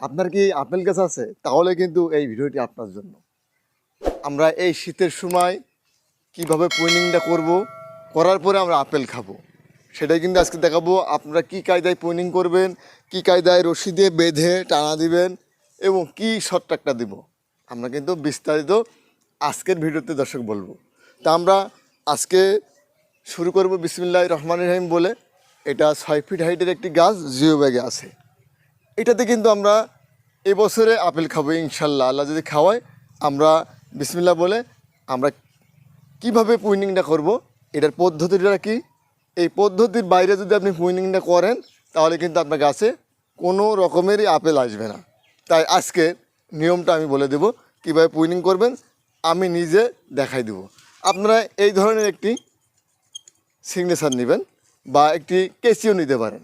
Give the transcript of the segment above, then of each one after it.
আপনার কি আপেল গাছ আছে? তাহলে কিন্তু এই ভিডিওটি আপনার জন্য। আমরা এই শীতের সময় কীভাবে পুইনিংটা করব, করার পরে আমরা আপেল খাব। সেটাই কিন্তু আজকে দেখাবো। আপনারা কি কায়দায় পুইনিং করবেন, কি কায়দায় রশি দিয়ে বেঁধে টানা দিবেন, এবং কি শর্টটাকটা দিব, আমরা কিন্তু বিস্তারিত আজকের ভিডিওতে দর্শক বলব। তা আমরা আজকে শুরু করব বিসমিল্লাহ রহমান রহিম বলে। এটা ছয় ফিট হাইটের একটি গাছ, জিও ব্যাগে আছে। এটাতে কিন্তু আমরা এবছরে আপেল খাব, ইনশাল্লাহ। আল্লাহ যদি খাওয়ায়, আমরা বিসমিল্লা বলে আমরা কীভাবে পুইনিংটা করব, এটার পদ্ধতিটা কি? এই পদ্ধতির বাইরে যদি আপনি পুইনিংটা করেন, তাহলে কিন্তু আপনার গাছে কোনো রকমেরই আপেল আসবে না। তাই আজকে নিয়মটা আমি বলে দেব, কীভাবে পুইনিং করবেন, আমি নিজে দেখাই দেব। আপনারা এই ধরনের একটি সিগনেচার নেবেন বা একটি কেসিও নিতে পারেন।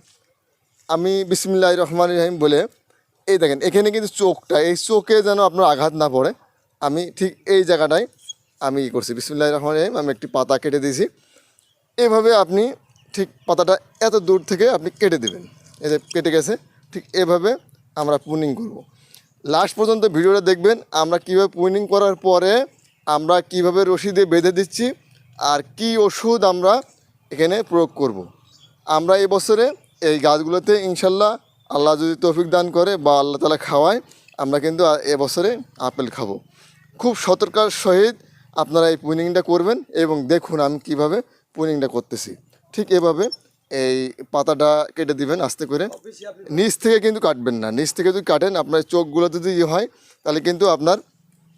আমি বিসমিল্লাহ রহমান রহিম বলে, এই দেখেন, এখানে কিন্তু চোখটা, এই চোখে যেন আপনার আঘাত না পড়ে, আমি ঠিক এই জায়গাটায় আমি ই করছি বিসমিল্লাহ রহমান রহিম, আমি একটি পাতা কেটে দিয়েছি এভাবে আপনি ঠিক পাতাটা এত দূর থেকে আপনি কেটে দেবেন এই যে কেটে গেছে, ঠিক এভাবে আমরা পুনিং করব। লাস্ট পর্যন্ত ভিডিওটা দেখবেন, আমরা কীভাবে পুনিং করার পরে আমরা কীভাবে রশি দিয়ে বেঁধে দিচ্ছি আর কি ওষুধ আমরা এখানে প্রয়োগ করব। আমরা এই বছরে এই গাছগুলোতে ইনশাল্লাহ আল্লাহ যদি তৌফিক দান করে বা আল্লাহ তালা খাওয়ায়, আমরা কিন্তু এবছরে আপেল খাব। খুব সতর্কার সহিত আপনারা এই পুনিংটা করবেন এবং দেখুন আমি কীভাবে পুনিংটা করতেছি। ঠিক এভাবে এই পাতাটা কেটে দিবেন আস্তে করে। নিচ থেকে কিন্তু কাটবেন না। নিচ থেকে যদি কাটেন, আপনার চোখগুলো যদি ইয়ে হয়, তাহলে কিন্তু আপনার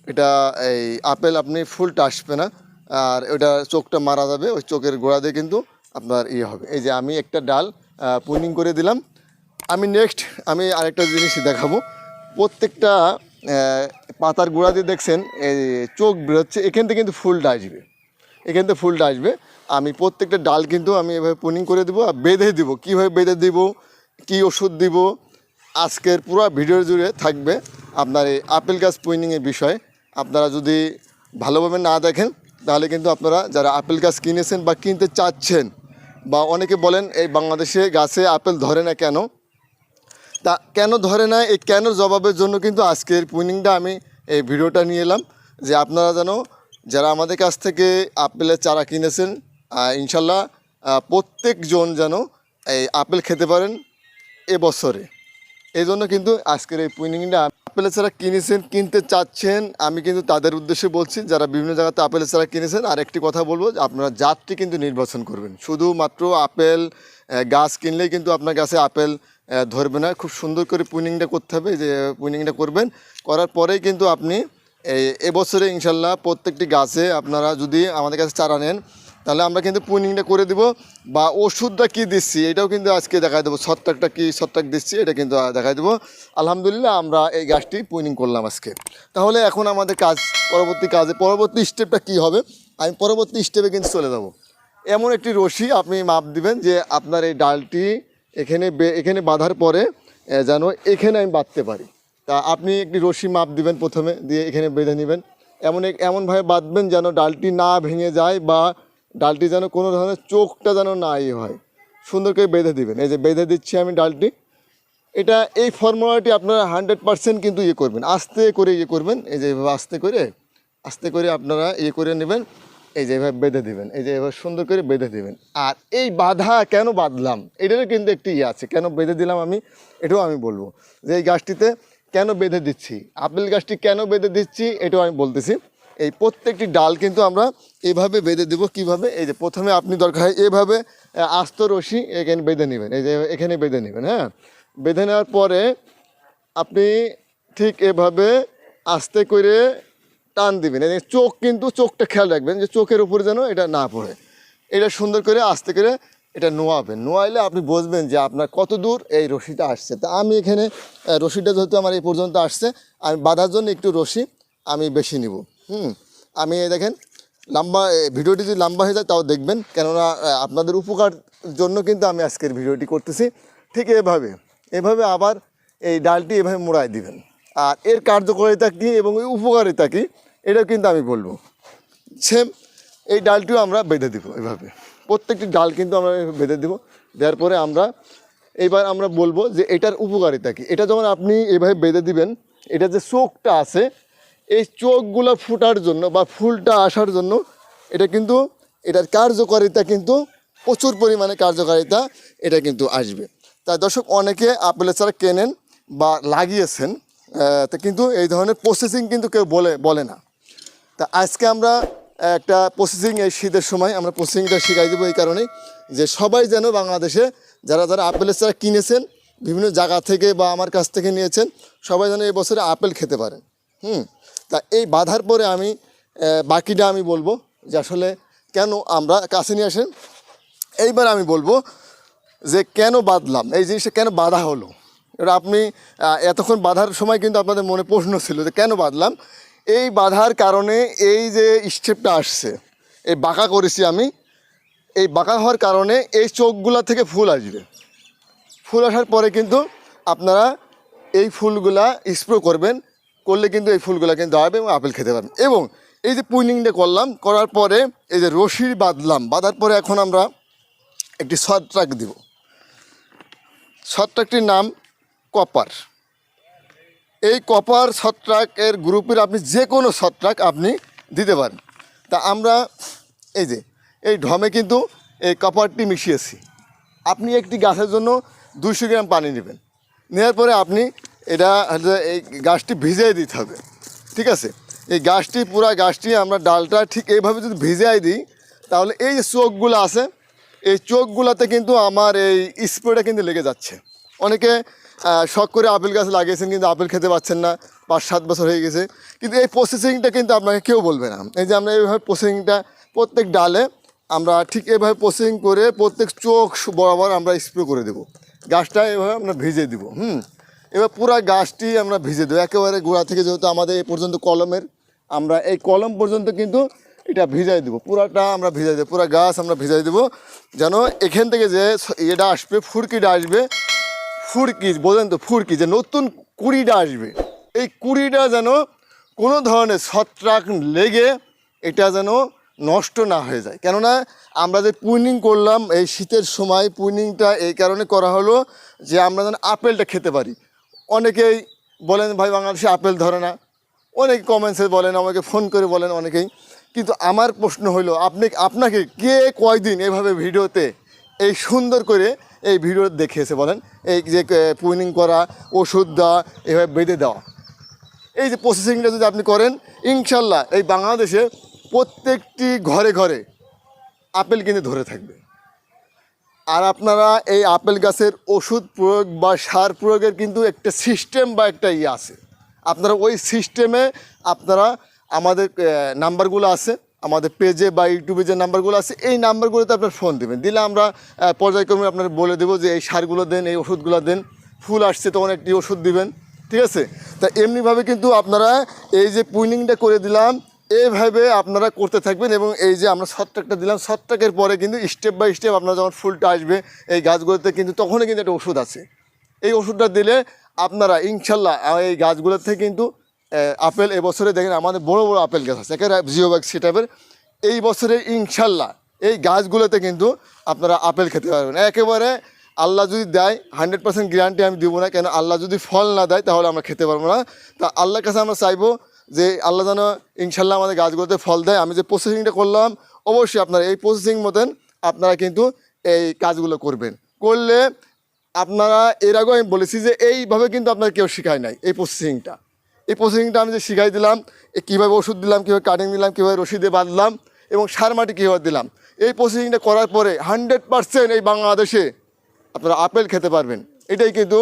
এটা এই আপেল আপনি ফুলটা আসবে না। আর ওটা চোখটা মারা যাবে, ওই চোখের গোড়া দিয়ে কিন্তু আপনার ইয়ে হবে। এই যে আমি একটা ডাল পুনিং করে দিলাম। আমি নেক্সট আমি আরেকটা জিনিস দেখাবো। প্রত্যেকটা পাতার গোড়া দিয়ে দেখছেন, এই চোখ বেরোচ্ছে, এখান থেকে কিন্তু ফুলটা আসবে। এখান থেকে ফুলটা আসবে। আমি প্রত্যেকটা ডাল কিন্তু আমি এভাবে পুনিং করে দেবো আর বেঁধে দিব। কীভাবে বেঁধে দিব? কী ওষুধ দিব? আজকের পুরো ভিডিও জুড়ে থাকবে আপনার এই আপেল গাছ পুইনিংয়ের বিষয়ে। আপনারা যদি ভালোভাবে না দেখেন, তাহলে কিন্তু আপনারা যারা আপেল গাছ কিনেছেন বা কিনতে চাচ্ছেন বা অনেকে বলেন, এই বাংলাদেশে গাছে আপেল ধরে না কেন? তা কেন ধরে না, এই কেন জবাবের জন্য কিন্তু আজকের পুইনিংটা আমি এই ভিডিওটা নিয়ে এলাম, যে আপনারা যেন, যারা আমাদের কাছ থেকে আপেলের চারা কিনেছেন ইনশাল্লাহ প্রত্যেকজন যেন এই আপেল খেতে পারেন এবছরে এই জন্য কিন্তু আজকের এই পুইনিংটা আপেলের চারা কিনেছেন, কিনতে চাচ্ছেন। আমি কিন্তু তাদের উদ্দেশ্যে বলছি, যারা বিভিন্ন জায়গাতে আপেলের চারা কিনেছেন আর একটি কথা বলব যে আপনারা জাতটি কিন্তু নির্বাচন করবেন। শুধুমাত্র আপেল গাছ কিনলেই কিন্তু আপনার গাছে আপেল ধরবে না। খুব সুন্দর করে পুইনিংটা করতে হবে, যে পুইনিংটা করবেন। করার পরেই কিন্তু আপনি, এই এবছরে ইনশাল্লাহ প্রত্যেকটি গাছে আপনারা যদি আমাদের কাছে চারা নেন তাহলে আমরা কিন্তু পুইনিংটা করে দিব। বা ওষুধটা কি দিচ্ছি, এটাও কিন্তু আজকে দেখাই দেবো। ছত্রাকটা কি ছত্রাক দিচ্ছি, এটা কিন্তু দেখাই দেবো। আলহামদুলিল্লাহ আমরা এই গাছটি পুইনিং করলাম আজকে। তাহলে এখন আমাদের কাজ, পরবর্তী কাজে, পরবর্তী স্টেপটা কি হবে? আমি পরবর্তী স্টেপে কিন্তু চলে যাব। এমন একটি রশি আপনি মাপ দিবেন যে আপনার এই ডালটি এখানে এখানে বাঁধার পরে যেন এখানে আমি বাঁধতে পারি। তা আপনি একটি রশি মাপ দিবেন প্রথমে, দিয়ে এখানে বেঁধে নেবেন। এমন এক- এমনভাবে বাঁধবেন যেন ডালটি না ভেঙে যায় বা ডালটি যেন কোনো ধরনের চোখটা যেন না ইয়ে হয়। সুন্দর করে বেঁধে দিবেন। এই যে বেঁধে দিচ্ছি আমি ডালটি। এটা এই ফর্মুলাটি আপনারা হান্ড্রেড পার্সেন্ট কিন্তু ইয়ে করবেন। আস্তে করে ইয়ে করবেন। এই যে এভাবে আস্তে করে আস্তে করে আপনারা ইয়ে করে নেবেন। এই যে এভাবে বেঁধে দিবেন। এই যে এভাবে সুন্দর করে বেঁধে দিবেন। আর এই বাধা কেন বাঁধলাম? এটারও কিন্তু একটি ইয়ে আছে। কেন বেঁধে দিলাম আমি? এটাও আমি বলব। যে এই গাছটিতে কেন বেঁধে দিচ্ছি? আপেল গাছটি কেন বেঁধে দিচ্ছি? এটাও আমি বলতেছি। এই প্রত্যেকটি ডাল কিন্তু আমরা এভাবে বেঁধে দেবো। কীভাবে? এই যে প্রথমে আপনি দরকার হয় এভাবে আস্ত রশি এখানে বেঁধে নেবেন। এই যে এখানে বেঁধে নেবেন হ্যাঁ? বেঁধে নেওয়ার পরে আপনি ঠিক এভাবে আস্তে করে টান দিবেন। এই চোখ কিন্তু চোখটা খেয়াল রাখবেন যে চোখের উপরে যেন এটা না পড়ে। এটা সুন্দর করে আস্তে করে এটা নোয়াবেন। নোয়াইলে আপনি বুঝবেন যে আপনার কত দূর এই রশিটা আসছে। তা আমি এখানে রশিটা যেহেতু আমার এই পর্যন্ত আসছে, আমি বাঁধার জন্য একটু রশি আমি বেশি নিব। হুম, আমি দেখেন, লম্বা ভিডিওটি যদি লম্বা হয়ে যায় তাও দেখবেন, কেননা আপনাদের উপকার জন্য কিন্তু আমি আজকের ভিডিওটি করতেছি। ঠিক এভাবে এভাবে আবার এই ডালটি এভাবে মোড়ায় দিবেন। আর এর কার্যকারিতা কী এবং এই উপকারিতা কী, এটাও কিন্তু আমি বলব। সেম এই ডালটিও আমরা বেঁধে দিব এভাবে। প্রত্যেকটি ডাল কিন্তু আমরা বেঁধে দিব। দেওয়ার পরে আমরা এবার আমরা বলব যে এটার উপকারিতা কী। এটা যখন আপনি এভাবে বেঁধে দিবেন, এটা যে চোখটা আছে এই চোখগুলো ফুটার জন্য বা ফুলটা আসার জন্য এটা কিন্তু এটার কার্যকারিতা কিন্তু প্রচুর পরিমাণে কার্যকারিতা এটা কিন্তু আসবে। তাই দর্শক, অনেকে আপেলের চারা কেনেন বা লাগিয়েছেন তা কিন্তু এই ধরনের প্রসেসিং কিন্তু কেউ বলে বলে না। তা আজকে আমরা একটা প্রসেসিং এই শীতের সময় আমরা প্রসেসিংটা শিখাই দেবো এই কারণে যে সবাই যেন বাংলাদেশে যারা যারা আপেলের চারা কিনেছেন, বিভিন্ন জায়গা থেকে বা আমার কাছ থেকে নিয়েছেন, সবাই যেন এই বছরে আপেল খেতে পারেন। হুম। তা এই বাধার পরে আমি বাকিটা আমি বলব যে আসলে কেন আমরা কাছে নিয়ে আসেন। এইবার আমি বলব যে কেন বাঁধলাম এই জিনিসটা কেন বাধা হলো? এবার আপনি এতক্ষণ বাধার সময় কিন্তু আপনাদের মনে প্রশ্ন ছিল যে কেন বাঁধলাম এই বাধার কারণে এই যে স্টেপটা আসছে, এই বাঁকা করেছি আমি, এই বাঁকা হওয়ার কারণে এই চোখগুলা থেকে ফুল আসবে। ফুল আসার পরে কিন্তু আপনারা এই ফুলগুলা স্প্রে করবেন করলে কিন্তু এই ফুলগুলো কিন্তু হবে এবং আপেল খেতে পারবেন। এবং এই যে পুইনিংটা করলাম, করার পরে এই যে রশির বাঁধলাম বাঁধার পরে এখন আমরা একটি ছত্রাক দিব। ছত্রাকটির নাম কপার। এই কপার ছত্রাকের গ্রুপের আপনি যে কোনো ছত্রাক আপনি দিতে পারেন। তা আমরা এই যে, এই ঢমে কিন্তু এই কপারটি মিশিয়েছি। আপনি একটি গাছের জন্য দুশো গ্রাম পানি নেবেন। নেওয়ার পরে আপনি এটা এই গাছটি ভিজিয়ে দিতে হবে, ঠিক আছে? এই গাছটি, পুরা গাছটি আমরা ডালটা ঠিক এইভাবে যদি ভিজিয়ে দিই, তাহলে এই যে চোখগুলো আছে, এই চোখগুলোতে কিন্তু আমার এই স্প্রেটা কিন্তু লেগে যাচ্ছে। অনেকে শখ করে আপেল গাছ লাগিয়েছেন কিন্তু আপেল খেতে পাচ্ছেন না, পাঁচ সাত বছর হয়ে গেছে। কিন্তু এই প্রসেসিংটা কিন্তু আপনাকে কেউ বলবে না। এই যে আমরা এইভাবে প্রসেসিংটা প্রত্যেক ডালে আমরা ঠিক এভাবে প্রসেসিং করে প্রত্যেক চোখ বরাবর আমরা স্প্রে করে দেবো। গাছটা এভাবে আমরা ভিজে দেবো, হুম? এবার পুরো গাছটি আমরা ভিজে দেবো। একেবারে গোড়া থেকে যেহেতু আমাদের এই পর্যন্ত কলমের, আমরা এই কলম পর্যন্ত কিন্তু এটা ভিজাই দেবো। পুরাটা আমরা ভিজাই দেবো, পুরো গাছ আমরা ভিজাই দেবো। যেন এখান থেকে যে এটা আসবে, ফুরকিটা আসবে, ফুরকি বোঝেন তো, ফুরকি, যে নতুন কুড়িটা আসবে। এই কুড়িটা যেন কোনো ধরনের ছত্রাক লেগে এটা যেন নষ্ট না হয়ে যায়। কেননা আমরা যে পুইনিং করলাম, এই শীতের সময় পুইনিংটা এই কারণে করা হলো যে আমরা যেন আপেলটা খেতে পারি। অনেকেই বলেন, ভাই, বাংলাদেশে আপেল ধরে না। অনেক কমেন্টসে বলেন, আমাকে ফোন করে বলেন অনেকেই। কিন্তু আমার প্রশ্ন হলো আপনি, আপনাকে কে কয়দিন এভাবে ভিডিওতে এই সুন্দর করে এই ভিডিও দেখিয়েছে বলেন? এই যে পুইনিং করা, ওষুধ দেওয়া, এভাবে বেঁধে দেওয়া। এই যে প্রসেসিংটা যদি আপনি করেন, ইনশাল্লাহ এই বাংলাদেশে প্রত্যেকটি ঘরে ঘরে আপেল কিন্তু ধরে থাকবে। আর আপনারা এই আপেল গাছের ওষুধ প্রয়োগ বা সার প্রয়োগের কিন্তু একটা সিস্টেম বা একটা ইয়ে আছে। আপনারা ওই সিস্টেমে আপনারা আমাদের নাম্বারগুলো আছে, আমাদের পেজে বা ইউটিউবে যে নাম্বারগুলো আছে, এই নাম্বারগুলোতে আপনার ফোন দেবেন। দিলে আমরা পর্যায়ক্রমে আপনার বলে দেবো যে এই সারগুলো দেন, এই ওষুধগুলো দেন, ফুল আসছে তখন একটি ওষুধ দিবেন, ঠিক আছে? তা এমনিভাবে কিন্তু আপনারা এই যে পুইনিংটা করে দিলাম এইভাবে আপনারা করতে থাকবেন এবং এই যে আমরা ছত্রাকটা দিলাম, ছত্রাকের পরে কিন্তু স্টেপ বাই স্টেপ আপনার যখন ফুলটা আসবে, এই গাছগুলোতে কিন্তু তখনই কিন্তু একটা ওষুধ আছে। এই ওষুধটা দিলে আপনারা ইনশাল্লাহ এই গাছগুলো থেকে কিন্তু আপেল এবছরে দেখেন আমাদের বড় বড় আপেল গাছ আছে, একেবারে জিও ব্যাগ সেটাপের এই বছরে ইনশাল্লাহ এই গাছগুলোতে কিন্তু আপনারা আপেল খেতে পারবেন। একেবারে আল্লাহ যদি দেয় হান্ড্রেড পার্সেন্ট গ্যারান্টি আমি দিব না, কেন আল্লাহ যদি ফল না দেয় তাহলে আমরা খেতে পারব না। তা আল্লাহর কাছে আমরা চাইব যে আল্লাহ যেন ইনশাল্লাহ আমাদের গাছগুলোতে ফল দেয়। আমি যে প্রসেসিংটা করলাম, অবশ্যই আপনারা এই প্রসেসিং মতন আপনারা কিন্তু এই কাজগুলো করবেন। করলে আপনারা, এর আগেও আমি বলেছি যে এইভাবে কিন্তু আপনার কেউ শেখায় নাই এই প্রসেসিংটা এই প্রসেসিংটা আমি যে শিখাই দিলাম কীভাবে ওষুধ দিলাম, কীভাবে কাটিং দিলাম কীভাবে রশিদে বাঁধলাম এবং সার মাটি কীভাবে দিলাম। এই প্রসেসিংটা করার পরে হান্ড্রেড পারসেন্ট এই বাংলাদেশে আপনারা আপেল খেতে পারবেন। এটাই কিন্তু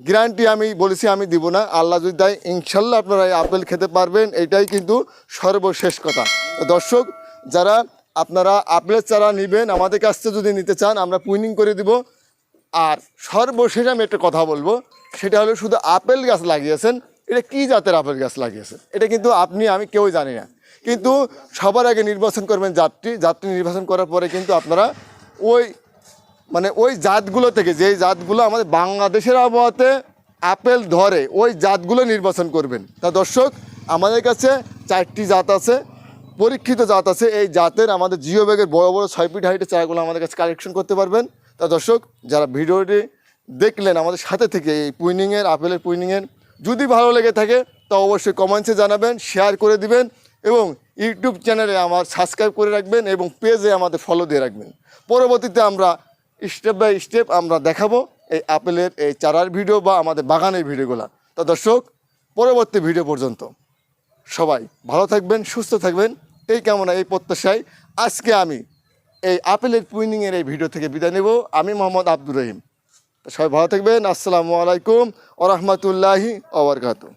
গ্যারান্টি আমি বলেছি, আমি দিব না। আল্লাহ যদি দেয়, ইনশাল্লাহ আপনারা এই আপেল খেতে পারবেন। এটাই কিন্তু সর্বশেষ কথা। দর্শক, যারা আপনারা আপেলের চারা নেবেন, আমাদের কাছ থেকে যদি নিতে চান, আমরা পুইনিং করে দিব। আর সর্বশেষ আমি একটা কথা বলব, সেটা হলো শুধু আপেল গাছ লাগিয়েছেন, এটা কি জাতের আপেল গাছ লাগিয়েছেন? এটা কিন্তু আপনি, আমি কেউ জানি না। কিন্তু সবার আগে নির্বাচন করবেন জাতটি। জাতটি নির্বাচন করার পরে কিন্তু আপনারা ওই মানে ওই জাতগুলো থেকে, যেই জাতগুলো আমাদের বাংলাদেশের আবহাওয়াতে আপেল ধরে, ওই জাতগুলো নির্বাচন করবেন। তা দর্শক, আমাদের কাছে চারটি জাত আছে, পরীক্ষিত জাত আছে। এই জাতের আমাদের জিও ব্যাগের বড় বড় ছয় ফিট হাইটের চারাগুলো আমাদের কাছে কালেকশন করতে পারবেন। তা দর্শক, যারা ভিডিওটি দেখলেন আমাদের সাথে থেকে, এই পুইনিংয়ের, আপেলের পুইনিংয়ের, যদি ভালো লেগে থাকে, তা অবশ্যই কমেন্টসে জানাবেন শেয়ার করে দিবেন এবং ইউটিউব চ্যানেলে আমার সাবস্ক্রাইব করে রাখবেন এবং পেজে আমাদের ফলো দিয়ে রাখবেন। পরবর্তীতে আমরা স্টেপ বাই স্টেপ আমরা দেখাবো এই আপেলের এই চারার ভিডিও বা আমাদের বাগানের ভিডিওগুলো। তো দর্শক, পরবর্তী ভিডিও পর্যন্ত সবাই ভালো থাকবেন, সুস্থ থাকবেন। এই কামনা, এই প্রত্যাশায় আজকে আমি এই আপেলের পুইনিংয়ের এই ভিডিও থেকে বিদায় নেব। আমি মোহাম্মদ আব্দুর রহিম। সবাই ভালো থাকবেন। আসসালামু আলাইকুম ও রহমতুল্লাহি ওবরকাতু